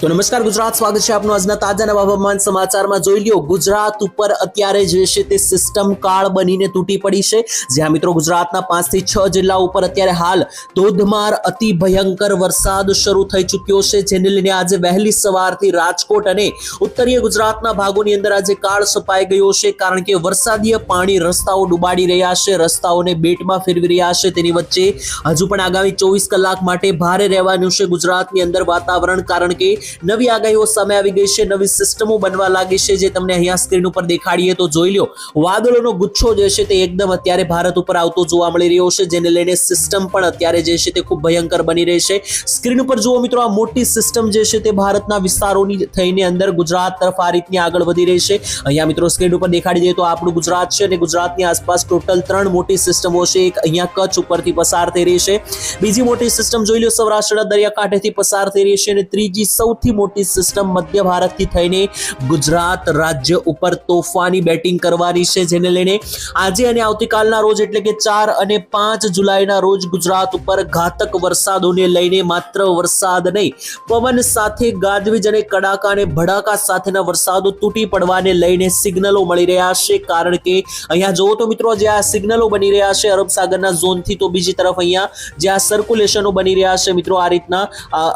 તો નમસ્કાર, ગુજરાત સ્વાગત છે આપનું આજના તાજા નવા હવામાન સમાચારમાં. જોઈ લ્યો, ગુજરાત ઉપર અત્યારે જે છે તે સિસ્ટમ કાળ બનીને તૂટી પડી છે. જ્યાં મિત્રો ગુજરાતના પાંચથી છ જિલ્લા ઉપર અત્યારે હાલ ધોધમાર અતિ ભયંકર વરસાદ શરૂ થઈ ચૂક્યો છે, જેને લઈને આજે વહેલી સવારથી રાજકોટ અને ઉત્તરીય ગુજરાતના ભાગોની અંદર આજે કાળ સપાઈ ગયો છે, કારણ કે વરસાદીય પાણી રસ્તાઓ ડુબાડી રહ્યા છે, રસ્તાઓને બેટમાં ફેરવી રહ્યા છે. તેની વચ્ચે હજુ પણ આગામી ચોવીસ કલાક માટે ભારે રહેવાનું છે ગુજરાતની અંદર વાતાવરણ, કારણ કે નવી આગાહીઓ સામે આવી ગઈ છે. નવી સિસ્ટમો બનવા લાગી છે જે તમને અહીંયા સ્ક્રીન ઉપર દેખાડીએ તો જોઈ લો વાદળોનો ગુચ્છો જે છે તે એકદમ અત્યારે ભારત ઉપર આવતો જોવા મળી રહ્યો છે. જેને લઈને સિસ્ટમ પણ અત્યારે જે છે તે ખૂબ ભયંકર બની રહી છે. સ્ક્રીન ઉપર જુઓ મિત્રો, આ મોટી સિસ્ટમ જે છે તે ભારતના વિસ્તારોની થઈને અંદર ગુજરાત તરફ આ રીતની આગળ વધી રહી છે. અહીંયા મિત્રો સ્ક્રીન ઉપર દેખાડી દઈએ તો આપણું ગુજરાત છે અને ગુજરાતની આસપાસ ટોટલ ત્રણ મોટી સિસ્ટમો છે. એક અહીંયા કચ્છ ઉપરથી પસાર થઈ રહી છે. બીજી મોટી સિસ્ટમ જોઈ લો સૌરાષ્ટ્રના દરિયાકાંઠેથી પસાર થઈ રહી છે અને ત્રીજી સૌથી મોટી સિસ્ટમ મધ્ય ભારતથી થઈને ગુજરાત રાજ્ય ઉપર તોફાની બેટિંગ કરવાની છે, જેને લઈને આજે અને આવતીકાલના રોજ એટલે કે ચાર અને પાંચ જુલાઈના રોજ ગુજરાત ઉપર ઘાતક વરસાદોને લઈને માત્ર વરસાદ નહીં, પવન સાથે ગાજવીજ અને કડાકા અને ભડાકા સાથેના વરસાદો તૂટી પડવાને લઈને સિગ્નલો મળી રહ્યા છે, કારણ કે અહીંયા જુઓ તો મિત્રો જે આ સિગ્નલો બની રહ્યા છે, અરબ સાગરના ઝોનથી તો બીજી તરફ અહીંયા જે આ સર્ક્યુલેશનો બની રહ્યા છે, મિત્રો આ રીતના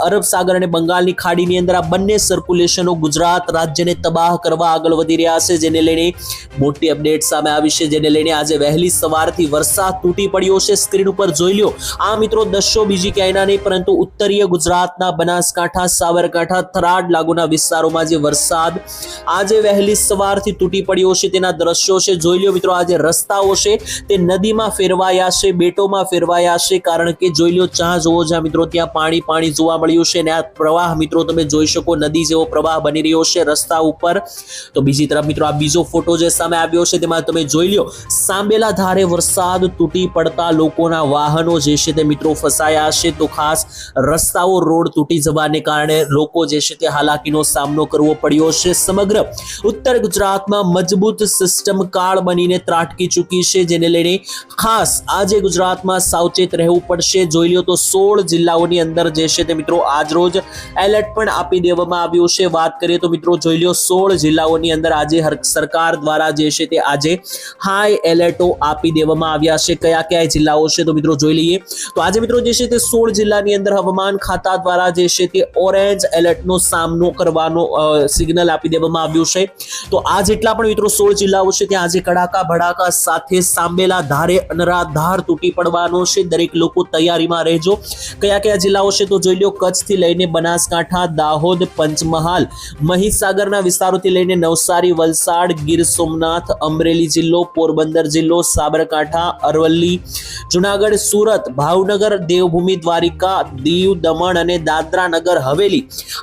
અરબ સાગર અને બંગાળની ખાડીની અંદર આ બંને સર્ક્યુલેશનો ગુજરાત રાજ્યને તબાહ કરવા આગળ વધી રહ્યા છે, જેને લઈને મોટી અપડેટ સામે આવી છે, જેને લઈને આજે વહેલી સવારથી વરસાદ તૂટી પડ્યો છે સ્ક્રીન ઉપર જોઈ લ્યો. આ મિત્રો દશો બીજી ક્યાંયના નહીં, પરંતુ ઉત્તરીય ગુજરાતના બનાસકાંઠા, સાબરકાંઠા, થરાદ લાગુના વિસ્તારોમાં જે વરસાદ આજે વહેલી સવારથી તૂટી પડ્યો છે, તેના દ્રશ્યો છે, જોઈ લ્યો મિત્રો આજે રસ્તાઓ છે, તે નદીમાં ફેરવાયા છે, બેટોમાં ફેરવાયા છે, કારણ કે જોઈ લ્યો, ચા જોવો જ્યાં મિત્રો, ત્યાં પાણી પાણી જોવા મળ્યું છે અને આ પ્રવાહ મિત્રો, તમે જોઈ શકો, નદી જેવો પ્રવાહ બની રહ્યો છે રસ્તા ઉપર. તો બીજી તરફ મિત્રો, આ બીજો ફોટો જે સામે આવ્યો છે, તેમાં તમે જોઈ લો સાંબેલા ધારે વરસાદ તૂટી પડતા લોકોના વાહનો જે છે તે મિત્રો ફસાયા છે. તો ખાસ રસ્તાઓ રોડ તૂટી જવાને કારણે લોકો જે છે તે હાલાકીનો સામનો કરવો પડ્યો છે. સમગ્ર ઉત્તર ગુજરાતમાં મજબૂત સિસ્ટમ કાળ બનીને ત્રાટકી ચૂકી છે, જેને લઈને ખાસ આજે ગુજરાતમાં સાવચેત રહેવું પડશે. જોઈ લો તો સોળ જિલ્લાઓની અંદર જે છે તે મિત્રો, આજરોજ એલર્ટ પણ આપી દેવામાં આવ્યું છે. વાત કરીએ તો મિત્રો જોઈ લ્યો, સોળ જિલ્લાઓની અંદર આજે સરકાર દ્વારા જે છે તે આજે હાઈ એલર્ટો આપી દેવામાં આવ્યા છે. કયા કયા જિલ્લાઓ છે તો મિત્રો જોઈ લઈએ. તો આજે મિત્રો જે છે તે સોળ જિલ્લાની અંદર હવામાન ખાતા દ્વારા જે છે તે ઓરેન્જ એલર્ટનો સામનો કરવાનો સિગ્નલ આપી દેવામાં આવ્યું છે. તો આ જેટલા પણ મિત્રો સોળ જિલ્લાઓ છે ત્યાં આજે કડાકા, ભડાકા સાથે સાંબેલા ધારે અનરાધાર તૂટી પડવાનો છે. દરેક લોકો તૈયારીમાં રહેજો. કયા કયા જિલ્લાઓ છે તો જોઈ લો કચ્છથી લઈને બનાસકાંઠા દાહોદ પંચમહાલ મહીસાગરના વિસ્તારોથી લઈને નવસારી, વલસાડ, ગીર સોમનાથ, અમરેલી જિલ્લો, પોરબંદર જિલ્લો, સાબરકાંઠા, અરવલ્લી, જુનાગઢ, સુરત, ભાવનગર, દેવભૂમિ, દ્વારિકા, દીવ, દમણ અને દાદરા નગર, હવેલી.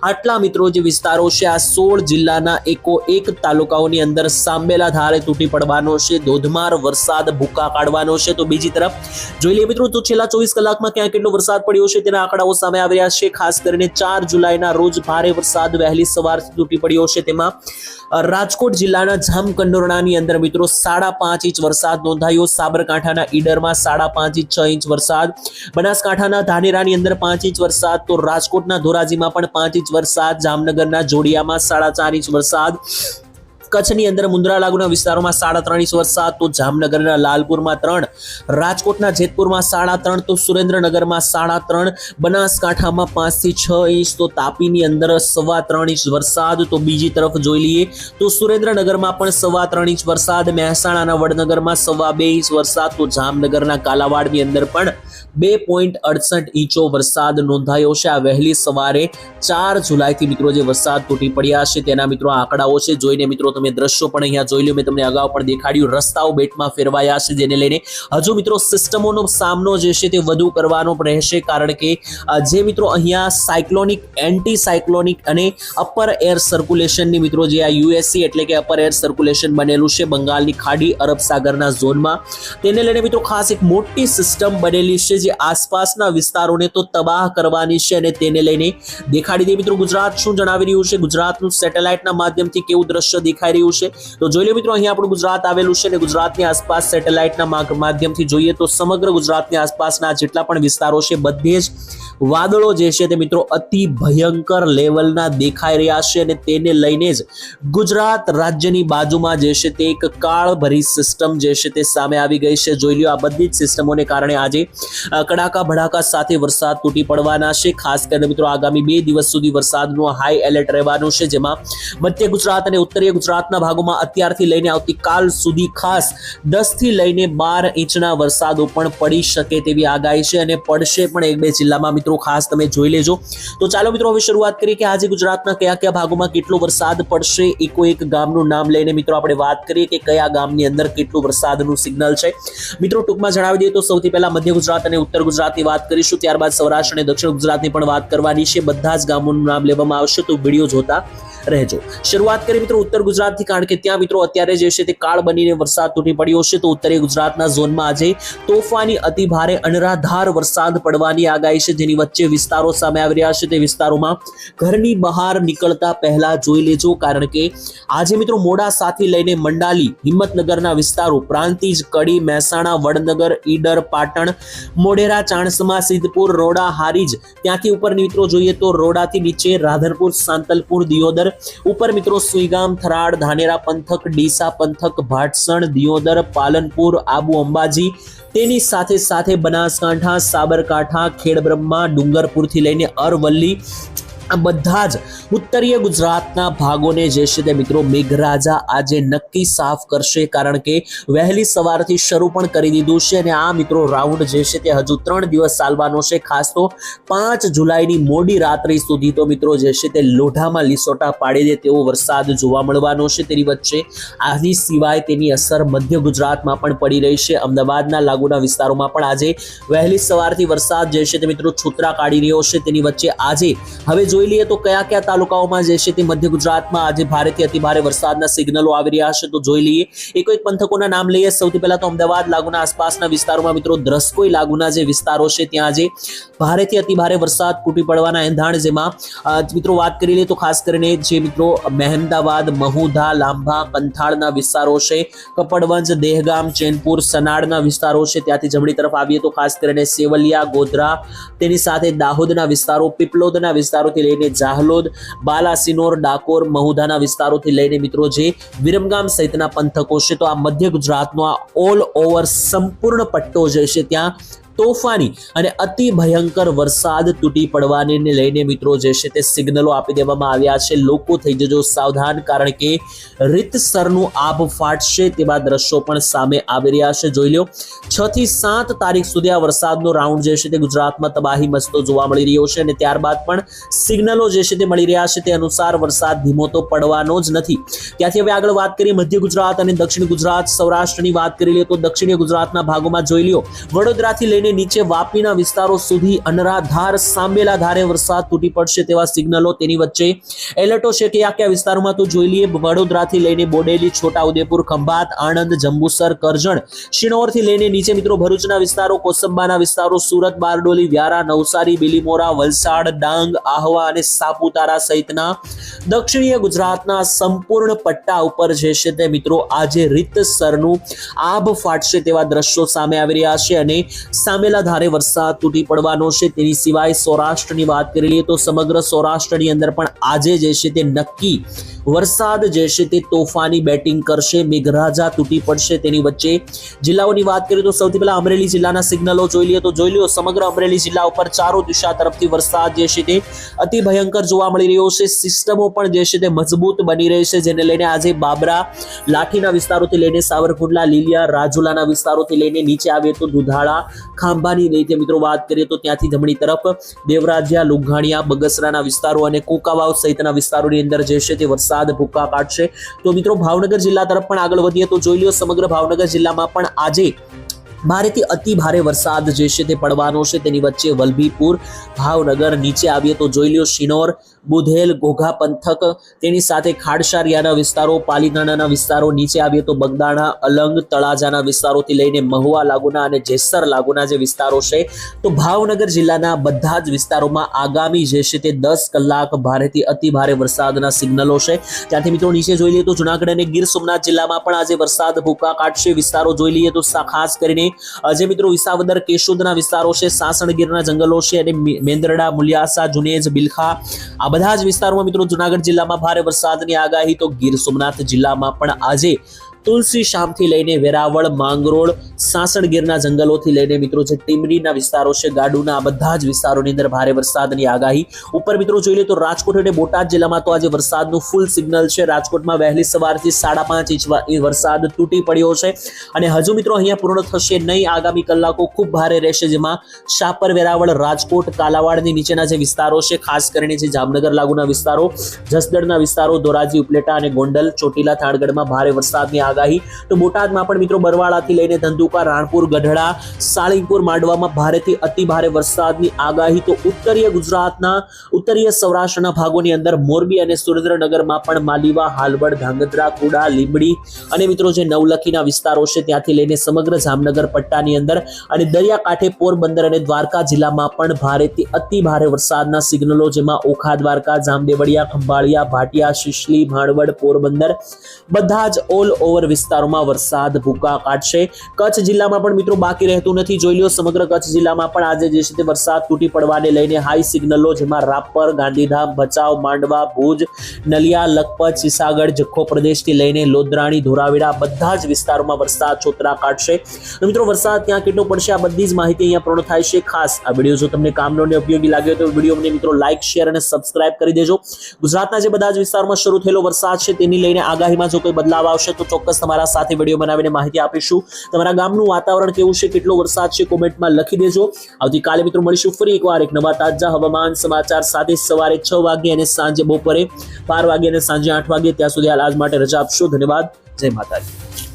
આટલા મિત્રો જે વિસ્તારો છે, આ સોળ જિલ્લાના એકો એક તાલુકાઓની અંદર સાંબેલા ધારે તૂટી પડવાનો છે, ધોધમાર વરસાદ ભૂકા કાઢવાનો છે. તો બીજી તરફ જોઈ લઈએ મિત્રો, તો છેલ્લા ચોવીસ કલાકમાં ક્યાં કેટલો વરસાદ પડ્યો છે તેના આંકડાઓ સામે આવી રહ્યા છે. ખાસ કરીને ચાર જુલાઈના રોજ ભારે વરસાદ, વહેલી સવારથી તૂટી પડ્યો છે. તેમાં રાજકોટ જિલ્લાના જામકંડોરણાની અંદર મિત્રો સાડા પાંચ ઇંચ વરસાદ નોંધાયો. સાબરકાંઠાના ઈડરમાં સાડા પાંચ ઇંચ છ ઇંચ વરસાદ. બનાસકાંઠાના ધાનેરાની અંદર પાંચ ઇંચ વરસાદ. તો રાજકોટના ધોરાજીમાં પણ પાંચ ઇંચ વરસાદ. જામનગરના જોડિયામાં સાડા ચાર ઇંચ વરસાદ. કચ્છની અંદર મુંદ્રા લાગુના વિસ્તારોમાં સાડા ત્રણ વરસાદ તો જામનગરના લાલપુરમાં ત્રણ, રાજકોટના જેતપુરમાં સાડા ત્રણ, તો સુરેન્દ્રનગરમાં સાડા ત્રણ, બનાસકાંઠામાં પાંચથી છ ઇંચ, તો તાપીની અંદર સવા ત્રણ ઇંચ વરસાદ, તો બીજી તરફ જોઈ લઈએ તો સુરેન્દ્રનગરમાં પણ સવા ત્રણ ઇંચ વરસાદ, મહેસાણાના વડનગરમાં સવા બે ઇંચ વરસાદ, તો જામનગરના કાલાવાડની અંદર પણ બે પોઈન્ટ અડસઠ ઇંચો વરસાદ નોંધાયો છે. આ વહેલી સવારે ચાર જુલાઈથી મિત્રો જે વરસાદ તૂટી પડ્યા છે, તેના મિત્રો આંકડાઓ છે. જોઈને મિત્રો તમે દ્રશ્યો પણ અહીંયા જોઈ લો મેં તમને અગાઉ પણ દેખાડ્યું. રસ્તાઓ બેટમાં ફેરવાયા છે જેને લઈને હજુ મિત્રો સિસ્ટમોનો સામનો જે છે તે વધુ કરવાનો રહેશે. કારણ કે જે મિત્રો અહીંયા સાયક્લોનિક એન્ટી સાયક્લોનિક અને અપર એર સર્ક્યુલેશનની મિત્રો જે આ યુએસસી એટલે કે અપર એર સર્ક્યુલેશન બનેલું છે બંગાળની ખાડી અરબ સાગરના ઝોનમાં. તેને લઈને મિત્રો ખાસ એક મોટી સિસ્ટમ બનેલી છે જે આસપાસના વિસ્તારોને તો તબાહ કરવાની છે અને તેને લઈને દેખાડી દે મિત્રો ગુજરાત શું જણાવી રહ્યું છે? ગુજરાતનું સેટેલાઇટના માધ્યમથી કેવું દ્રશ્ય દેખાઈ રહ્યું છે. તો જોઈ લો મિત્રો, અહીંયા આપણું ગુજરાત આવેલું છે અને ગુજરાતની આસપાસ સેટેલાઇટના માધ્યમથી જોઈએ તો સમગ્ર ગુજરાતની આસપાસના જેટલા પણ વિસ્તારો છે, બધે જ વાદળો જે છે તે મિત્રો અતિ ભયંકર લેવલના દેખાઈ રહ્યા છે અને તેને લઈને જ ગુજરાત રાજ્યની બાજુમાં જે છે તે એક કાળભરી સિસ્ટમ જે છે તે સામે આવી ગઈ છે. જોઈ લ્યો આ બધી જ સિસ્ટમોને કારણે આજે કડાકા ભડાકા સાથે વરસાદ તૂટી પડવાના છે. ખાસ કરીને મિત્રો આગામી બે દિવસ સુધી વરસાદનું હાઈ એલર્ટ રહેવાનું છે, જેમાં મધ્ય ગુજરાત અને ઉત્તરીય ગુજરાતના ભાગોમાં અત્યારથી લઈને આવતીકાલ સુધી ખાસ દસથી લઈને બાર ઇંચના વરસાદો પણ પડી શકે તેવી આગાહી છે અને પડશે પણ એક બે જિલ્લામાં ખાસ તમે જોઈ લેજો. તો ચાલો મિત્રો, હવે શરૂઆત કરીએ કે આજે ગુજરાતના કયા કયા ભાગોમાં કેટલો વરસાદ પડશે એકો એક ગામનું નામ લઈને મિત્રો આપણે વાત કરીએ કે કયા ગામની અંદર કેટલું વરસાદનું સિગ્નલ છે. મિત્રો, ટૂંકમાં જણાવી દઈએ તો સૌથી પહેલા મધ્ય ગુજરાત અને ઉત્તર ગુજરાતની વાત કરીશું. ત્યારબાદ સૌરાષ્ટ્ર અને દક્ષિણ ગુજરાતની પણ વાત કરવાની છે. બધા જ ગામોનું નામ લેવામાં આવશે, તો વીડિયો જોતા રહેજો. શરૂઆત કરીએ મિત્રો ઉત્તર ગુજરાતથી, કારણ કે ત્યાં મિત્રો અત્યારે જે છે તે કાળ બનીને વરસાદ તૂટી પડ્યો છે, તો ઉત્તરીય ગુજરાતના ઝોનમાં આજે તોફાની અતિ ભારે અનરાધાર વરસાદ પડવાની આગાહી છે, જેની વચ્ચે વિસ્તારો સામે આવી રહ્યા છે. તે વિસ્તારોમાં ઘરની બહાર નીકળતા પહેલા જોઈ લેજો, કારણ કે આજે મિત્રો મોડાસાથી લઈને મંડાલી, હિંમતનગરના વિસ્તારો, પ્રાંતિજ, કડી, મહેસાણા, વડનગર, ઈડર, પાટણ, મોઢેરા, ચાણસમા, સિદ્ધપુર, રોડા, હારીજ, ત્યાંથી ઉપર મિત્રો જોઈએ તો રોડાથી નીચે રાધનપુર, સાંતલપુર, દિયોદર ઉપર મિત્રો સુઈગામ, થરાડ, ધાનેરા પંથક, ડીસા પંથક, ભાટસણ, દિયોદર, પાલનપુર, આબુ અંબાજી, તેની સાથે સાથે બનાસકાંઠા, સાબરકાંઠા, ખેડબ્રહ્મા, ડુંગરપુરથી લઈને અરવલ્લી આ બધા જ ઉત્તરીય ગુજરાતના ભાગોને જે છે તે મિત્રો મેઘરાજા આજે નક્કી સાફ કરશે કારણ કે વહેલી સવારથી શરૂ પણ કરી દીધું છે અને આ મિત્રો રાઉન્ડ જે છે તે હજુ ત્રણ દિવસ ચાલવાનો છે. ખાસ તો પાંચ જુલાઈની મોડી રાત્રિ સુધી તો મિત્રો જે છે તે લોઢામાં લીસોટા પાડી દે તેવો વરસાદ જોવા મળવાનો છે. તેની વચ્ચે આની સિવાય તેની અસર મધ્ય ગુજરાતમાં પણ પડી રહી છે. અમદાવાદના લાગુના વિસ્તારોમાં પણ આજે વહેલી સવારથી વરસાદ જે છે તે મિત્રો છૂતરા કાઢી રહ્યો છે. તેની વચ્ચે આજે હવે જોઈ લઈએ તો કયા કયા તાલુકાઓમાં જે તે મધ્ય ગુજરાતમાં આજે ભારેથી અતિભારે વરસાદના સિગ્નલો આવી રહ્યા છે તો જોઈ લઈએ. એક એક પંથકોના નામ લઈએ. સૌથી પહેલા તો અમદાવાદ, લાગુના આસપાસના વિસ્તારોમાં મિત્રો દ્રસ્કોઈ લાગુના જે વિસ્તારો છે ત્યાં આજે ભારેથી અતિભારે વરસાદ તૂટી પડવાના એંધાણ જેમાં મિત્રો વાત કરી લઈએ તો ખાસ કરીને જે મિત્રો મહેમદાવાદ, મહુધા, લાંભા કંથાળના વિસ્તારો છે, કપડવંજ, દેહગામ, ચેનપુર, સનાડના વિસ્તારો છે. ત્યાંથી જમણી તરફ આવીએ તો ખાસ કરીને સેવલિયા, ગોધરા, તેની સાથે દાહોદના વિસ્તારો, પીપલોદના વિસ્તારોથી લઈને જાહલોદ, બાલાસિનોર, ડાકોર મહુધાના વિસ્તારોથી લઈને મિત્રો જે વિરમગામ સહિતના પંથકો છે, તો આ મધ્ય ગુજરાતનો આ ઓલ ઓવર સંપૂર્ણ પટ્ટો જે છે ત્યાં તોફાની અને અતિ ભયંકર વરસાદ તૂટી પડવાને લઈને મિત્રો જે છે તે સિગ્નલો આપી દેવામાં આવ્યા છે. લોકો થઈ જજો સાવધાન કારણ કે રીતસરનું આભ ફાટશે તેવા દ્રશ્યો પણ સામે આવી રહ્યા છે. જોઈ લો છ થી સાત તારીખ સુધી આ વરસાદનો રાઉન્ડ જે છે તે ગુજરાતમાં તબાહી મસ્તો જોવા મળી રહ્યો છે અને ત્યારબાદ પણ સિગ્નલો જે છે તે મળી રહ્યા છે તે અનુસાર વરસાદ ધીમો તો પડવાનો જ નથી. ત્યાંથી હવે આગળ વાત કરીએ મધ્ય ગુજરાત અને દક્ષિણ ગુજરાત. સૌરાષ્ટ્રની વાત કરી લઈએ તો દક્ષિણ ગુજરાતના ભાગોમાં જોઈ લ્યો, વડોદરાથી લઈને નીચે વાપીના વિસ્તારો સુધી અનરાધાર સાંબેલા ધારે વરસાદ તૂટી પડશે તેવા સિગ્નલો તેની વચ્ચે. એલર્ટો છે કે આ કયા વિસ્તારોમાં તો જોઈ લઈએ, વડોદરાથી લઈને બોડેલી, છોટાઉદેપુર, ખંભાત, આણંદ, જંબુસર, કરજણ શિનોરથી લઈને નીચે મિત્રો ભરૂચના વિસ્તારો, કોસંબાના વિસ્તારો, સુરત, બારડોલી, વ્યારા, નવસારી, બિલીમોરા, વલસાડ, ડાંગ, આહવા અને સાપુતારા સહિતના દક્ષિણીય ગુજરાતના સંપૂર્ણ પટ્ટા ઉપર જે છે તે મિત્રો આજે રીતસરનું આભ ફાટશે તેવા દ્રશ્યો સામે આવી રહ્યા છે અને સામેલા ધારે વરસાદ તૂટી પડવાનો છે. તેની સિવાય સૌરાષ્ટ્રની વાત કરી લઈએ તો સમગ્ર સૌરાષ્ટ્રની અંદર પણ આજે જે છે તે નક્કી વરસાદ જે છે તે તોફાની બેટિંગ કરશે. મેઘરાજા તૂટી પડશે તેની વચ્ચે. જિલ્લાઓની વાત કરીએ તો સૌથી પહેલા અમરેલી જિલ્લાના સિગ્નલો જોઈ લઈએ તો જોઈ લો સમગ્ર અમરેલી જિલ્લા ઉપર ચારો દિશા તરફથી વરસાદ જે છે તે અતિ ભયંકર જોવા મળી રહ્યો છે. સિસ્ટમો પણ જે છે તે મજબૂત બની રહી છે, જેને લઈને આજે બાબરા, લાઠીના વિસ્તારોથી લઈને સાવરકુંડલા, લીલિયા, રાજુલાના વિસ્તારોથી લઈને નીચે આવીએ તો દુધાળા ખાંભાની રીતે મિત્રો, વાત કરીએ તો ત્યાંથી જમણી તરફ દેવરાજ્યા, લુઘાણિયા, બગસરાના વિસ્તારો અને કોકાવાવ સહિતના વિસ્તારોની અંદર જે છે તે વરસાદ ભૂકા કાઢશે તો મિત્રો, ભાવનગર જિલ્લા તરફ પણ આગળ વધીએ તો જોઈ લો સમગ્ર ભાવનગર જિલ્લામાં પણ આજે ભારેથી અતિ ભારે વરસાદ જે છે તે પડવાનો છે. તેની વચ્ચે વલભીપુર, ભાવનગર, નીચે આવીએ તો જોઈ લ્યો, શિનોર બુધેલ ઘોઘા પંથક, તેની સાથે ખાડશારિયાના વિસ્તારો પાલીગાણાના વિસ્તારો, નીચે આવીએ તો બગદાણા, અલંગ, તળાજાના વિસ્તારોથી લઈને મહુવા લાગુના અને જેસર લાગુના જે વિસ્તારો છે, તો ભાવનગર જિલ્લાના બધા જ વિસ્તારોમાં આગામી જે છે તે દસ કલાક ભારેથી અતિ ભારે વરસાદના સિગ્નલો છે. ત્યાંથી મિત્રો નીચે જોઈ લઈએ તો જુનાગઢ અને ગીર સોમનાથ જિલ્લામાં પણ આજે વરસાદ ભૂકા કાઢશે. વિસ્તારો જોઈ લઈએ તો ખાસ કરીને જે મિત્રો વિસાવદર, કેશોદના વિસ્તારો છે સાસણગીરના જંગલો છે અને મેંદરડા, મુલિયાસા, જુનેજ, બિલખા આ બધા જ વિસ્તારોમાં મિત્રો જુનાગઢ જિલ્લામાં ભારે વરસાદની આગાહી, તો ગીર સોમનાથ જિલ્લામાં પણ આજે તુલસી શામથી લઈને વેરાવળ, માંગરોળ સાસણગીરના જંગલોથી લઈને મિત્રો જે ટીમરીના વિસ્તારો છે, ગાડુના, આ બધા જ વિસ્તારોની અંદર ભારે વરસાદની આગાહી. ઉપર મિત્રો જોઈ લે તો રાજકોટ અને બોટાદ જિલ્લામાં તો આજે વરસાદનું ફૂલ સિગ્નલ છે. રાજકોટમાં વહેલી સવારથી સાડા પાંચ ઇંચ વરસાદ તૂટી પડ્યો છે. અને હજુ મિત્રો અહીંયા પૂર્ણ થશે નહીં. આગામી કલાકો ખૂબ ભારે રહેશે જેમાં શાપર, વેરાવળ, રાજકોટ, કાલાવાડની નીચેના જે વિસ્તારો છે, ખાસ કરીને જે જામનગર લાગુના વિસ્તારો, જસદણના વિસ્તારો, ધોરાજી, ઉપલેટા અને ગોંડલ, ચોટીલા, થાણગઢમાં ભારે વરસાદની આગાહી તો બોટાદમાં પણ મિત્રો બરવાળાથી લઈને ધંધુકા, રાણપુર, ગઢડા સાળીપુર માંડવામાં ભારેથી અતિ ભારે વરસાદની આગાહી. તો ઉત્તરીય ગુજરાતના, ઉત્તરીય સૌરાષ્ટ્રના ભાગોની અંદર મોરબી અને સુરેન્દ્રનગરમાં પણ માલીવા, હાલવડ, ધાંગધ્રા, કુડા, લીંબડી અને મિત્રો જે નવલખીના વિસ્તારો છે ત્યાંથી લઈને સમગ્ર જામનગર, પટ્ટાની અંદર અને દરિયાકાંઠે પોરબંદર અને દ્વારકા જિલ્લામાં પણ ભારેથી અતિ ભારે વરસાદના સિગ્નલો જેમાં ઓખા, દ્વારકા, જામદેવડિયા, ખંભાળિયા, ભાટિયા, શિશલી, ભાણવડ, પોરબંદર, બધા જ ઓલ ઓવર વિસ્તારોમાં વરસાદ ભૂકા કાઢશે કચ્છ જિલ્લામાં પણ મિત્રો બાકી રહેતું નથી. જોઈ લો સમગ્ર કચ્છ જિલ્લામાં પણ આજે જે છે તે વરસાદ તૂટી પડવાને લઈને હાઈ સિગ્નલો જેમાં રાપર, ગાંધીધામ, ભચાઉ, માંડવા, ભુજ, નલિયા, લખપત, સિસાગઢ, જખો પ્રદેશથી લઈને લોદરાણી, ધોરાવીડા બધા જ વિસ્તારોમાં વરસાદ છોતરા કાઢશે મિત્રો, વરસાદ ત્યાં કેટલો પડશે? આ બધી જ માહિતી અહીંયા પૂર્ણ થાય છે. ખાસ આ વીડિયો જો તમને કામનો અને ઉપયોગી લાગ્યો તો વિડીયોને મિત્રો લાઇક શેર અને સબસ્ક્રાઇબ કરી દેજો. ગુજરાતના જે બધા જ વિસ્તારમાં શરૂ થયેલો વરસાદ છે, તેની લઈને આગાહીમાં જો કોઈ બદલાવ આવશે તો ચોક્કસ તમારા સાથે વીડિયો બનાવીને માહિતી આપીશું. તમારા ગામનું વાતાવરણ કેવું છે? કેટલો વરસાદ છે? કોમેન્ટમાં લખી દેજો. આવતીકાલે મિત્રો મળીશું ફરી એકવાર એક નવા તાજા હવામાન સમાચાર સાથે સવારે છ વાગે અને સાંજે બપોરે બાર વાગે અને સાંજે આઠ વાગે ત્યાં સુધી હાલ આજ માટે રજા આપશો. ધન્યવાદ. જય માતાજી.